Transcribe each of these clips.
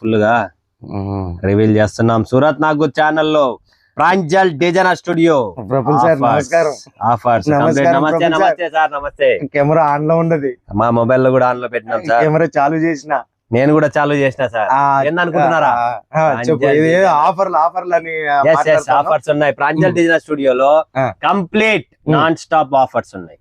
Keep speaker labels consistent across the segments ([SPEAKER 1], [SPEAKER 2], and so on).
[SPEAKER 1] ఫుల్గా రివీల్ చేస్తున్నాం. సూరత్ నాగూర్ ఛానల్లో Pranjal design studio.
[SPEAKER 2] Praful sir నమస్కారం.
[SPEAKER 1] ఆఫర్స్. నమస్తే నమస్తే సార్. నమస్తే.
[SPEAKER 2] కెమెరా ఆన్లో ఉన్నది.
[SPEAKER 1] మా మొబైల్లో కూడా ఆన్లో పెట్టినాం సార్.
[SPEAKER 2] కెమెరా చాలు చేసిన.
[SPEAKER 1] నేను కూడా చాలు చేసిన సార్. ఏందనుకుంటున్నారా?
[SPEAKER 2] ఆఫర్లు ఆఫర్లు అని.
[SPEAKER 1] ఆఫర్స్ ఉన్నాయి. ప్రాంజల్. డిజైన్ స్టూడియోలో. కంప్లీట్. నాన్ స్టాప్ ఆఫర్స్ ఉన్నాయి.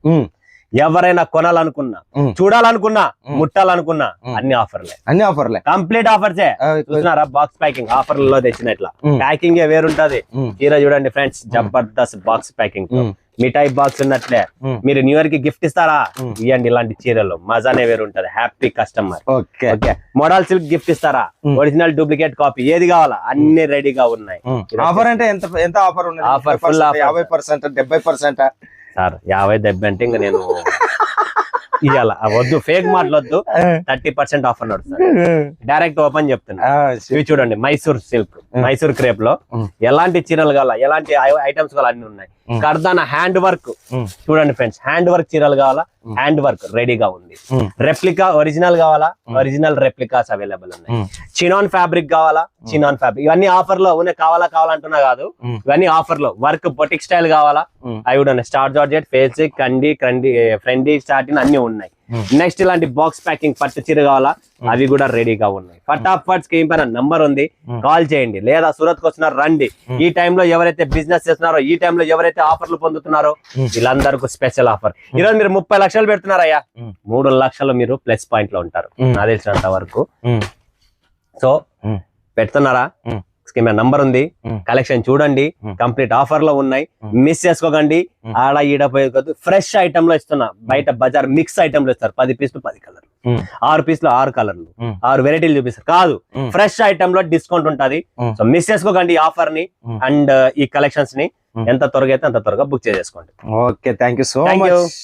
[SPEAKER 1] ఎవరైనా కొనాలనుకున్నా. చూడాలనుకున్నా. ముట్టాలనుకున్నా. అన్ని ఆఫర్లే.
[SPEAKER 2] అన్ని ఆఫర్లే.
[SPEAKER 1] కంప్లీట్ ఆఫర్సే.
[SPEAKER 2] ఆ,
[SPEAKER 1] చూస్తున్నారా బాక్స్ ప్యాకింగ్ ఆఫర్లలో తెచ్చిన ఇట్లా. ప్యాకింగ్ వేరుంటది. చీర చూడండి ఫ్రెండ్స్ జబర్దస్త్ బాక్స్ ప్యాకింగ్ మిఠాయి బాక్స్ ఉన్నట్లే. మీరు న్యూ ఇయర్కి గిఫ్ట్ ఇస్తారా. ఇవ్వండి ఇలాంటి చీరలు. మజానే వేరు ఉంటది happy customer
[SPEAKER 2] okay.
[SPEAKER 1] Model silk gift ఇస్తారా. ఒరిజినల్ డూప్లికేట్ కాపీ ఏది కావాలా? అన్ని రెడీగా ఉన్నాయి.
[SPEAKER 2] ఆఫర్ అంటే ఎంత ఎంత ఆఫర్ ఉన్నది?
[SPEAKER 1] Offer, offer.
[SPEAKER 2] యాభై పర్సెంట్ డెబ్బై పర్సెంట్?
[SPEAKER 1] సార్ యాభై డెబ్బై అంటే ఇంకా నేను ఇవాళ వద్దు ఫేక్ మాటలొద్దు థర్టీ పర్సెంట్ ఆఫర్ నడుస్తుంది డైరెక్ట్ ఓపెన్ చెప్తున్నా. ఇవి చూడండి మైసూర్ సిల్క్ మైసూర్
[SPEAKER 2] క్రేప్లో.
[SPEAKER 1] ఎలాంటి చీరలు కావాలా? ఎలాంటి ఐటమ్స్ కావాలా? అన్ని ఉన్నాయి. కర్దాన హ్యాండ్ వర్క్. చూడండి ఫ్రెండ్స్ హ్యాండ్ వర్క్ చీరలు కావాలా. హ్యాండ్ వర్క్ రెడీగా ఉంది. రెప్లికా ఒరిజినల్ కావాలా? ఒరిజినల్ రెప్లికాస్ అవైలబుల్ ఉన్నాయి. చినాన్ ఫ్యాబ్రిక్ కావాలా? Chinon fabric. ఇవన్నీ ఆఫర్లో ఉన్నాయి కావాలా కావాలంటున్నా కాదు. ఇవన్నీ ఆఫర్లో వర్క్ బొటిక్ స్టైల్ కావాలా? అవి కూడా ఉన్నాయి. స్టార్ జార్జెట్ ఫేస్ కండి కండి ఫ్రెండీ స్టార్టింగ్ అన్ని ఉన్నాయి. నెక్స్ట్ ఇలాంటి బాక్స్ ప్యాకింగ్ పట్టు చీర కావాలా? అవి కూడా రెడీగా ఉన్నాయి. ఫటాఫట్ స్కీమ్ పైన నంబర్ ఉంది?
[SPEAKER 2] Hmm.
[SPEAKER 1] కాల్ చేయండి. లేదా సూరత్కు వచ్చినారు రండి.
[SPEAKER 2] Hmm.
[SPEAKER 1] ఈ టైంలో ఎవరైతే బిజినెస్ చేస్తున్నారో ఈ టైంలో ఎవరైతే ఆఫర్లు పొందుతున్నారో
[SPEAKER 2] Hmm.
[SPEAKER 1] వీళ్ళందరికీ స్పెషల్ ఆఫర్ ఈ రోజు మీరు ముప్పై లక్షలు పెడుతున్నారయ్యా.
[SPEAKER 2] Hmm.
[SPEAKER 1] మూడు లక్షలు మీరు ప్లస్ పాయింట్లో ఉంటారు. నాకు తెలిసినంత వరకు. So
[SPEAKER 2] Hmm.
[SPEAKER 1] పెడుతున్నారా?
[SPEAKER 2] Hmm.
[SPEAKER 1] స్కీమ్ నంబర్ ఉంది. కలెక్షన్ చూడండి. కంప్లీట్ ఆఫర్లో ఉన్నాయి. మిస్ చేసుకోకండి. ఆడ ఈడ పోయి ఫ్రెష్ ఐటమ్లో ఇస్తున్నా బయట బజార్ మిక్స్ ఐటమ్లో ఇస్తారు పది పీసులు పది కలర్లు ఆరు పీసులు ఆరు కలర్లు. ఆరు వెరైటీలు చూపిస్తారు కాదు. ఫ్రెష్ ఐటమ్లో డిస్కౌంట్ ఉంటది. సో మిస్ చేసుకోకండి ఈ ఆఫర్ని
[SPEAKER 2] Hmm.
[SPEAKER 1] అండ్ ఈ
[SPEAKER 2] కలెక్షన్స్ని.
[SPEAKER 1] ఎంత త్వరగా అయితే అంత త్వరగా బుక్ చేసేసుకోండి
[SPEAKER 2] okay thank you so. Much